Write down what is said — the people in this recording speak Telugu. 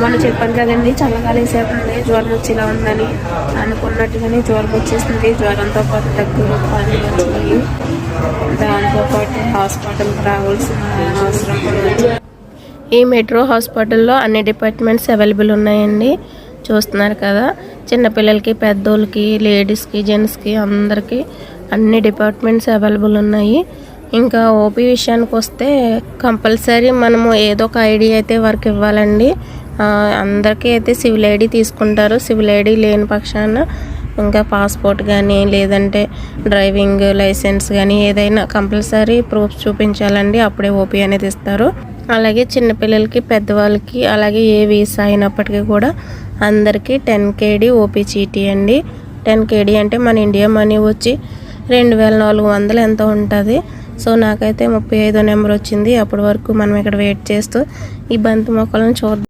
మొన్న చెప్పాను కదండి చల్లగాలి వేసేస్తుంది జ్వరం వచ్చేలా ఉందని అనుకున్నట్టుగానే జ్వరం వచ్చేసింది. జ్వరంతో పాటు దగ్గు పని వచ్చినాయి దాంతో పాటు హాస్పిటల్కి రావాల్సిన అవసరం కూడా ఈ మెట్రో హాస్పిటల్లో అన్ని డిపార్ట్మెంట్స్ అవైలబుల్ ఉన్నాయండి. చూస్తున్నారు కదా చిన్నపిల్లలకి పెద్దోళ్ళకి లేడీస్కి జెంట్స్కి అందరికీ అన్ని డిపార్ట్మెంట్స్ అవైలబుల్ ఉన్నాయి. ఇంకా ఓపీ విషయానికి వస్తే కంపల్సరీ మనము ఏదో ఒక ఐడి అయితే వర్క్ ఇవ్వాలండి. అందరికీ అయితే సివిల్ ఐడి తీసుకుంటారు. సివిల్ ఐడి లేని పక్షాన ఇంకా పాస్పోర్ట్ కానీ లేదంటే డ్రైవింగ్ లైసెన్స్ కానీ ఏదైనా కంపల్సరీ ప్రూఫ్ చూపించాలండి. అప్పుడే ఓపీ అనేది ఇస్తారు. అలాగే చిన్నపిల్లలకి పెద్దవాళ్ళకి అలాగే ఏ వీసా అయినప్పటికీ కూడా అందరికీ టెన్ కేడీ ఓపీ చీటీ అండి. టెన్ కేడీ అంటే మన ఇండియా మనీ వచ్చి రెండు వేల నాలుగు వందలు ఎంతో ఉంటుంది? సో నాకైతే ముప్పై ఐదో నెంబర్ వచ్చింది. అప్పటి వరకు మనం ఇక్కడ వెయిట్ చేస్తూ ఈ బంతి మొక్కలను చూద్దాం.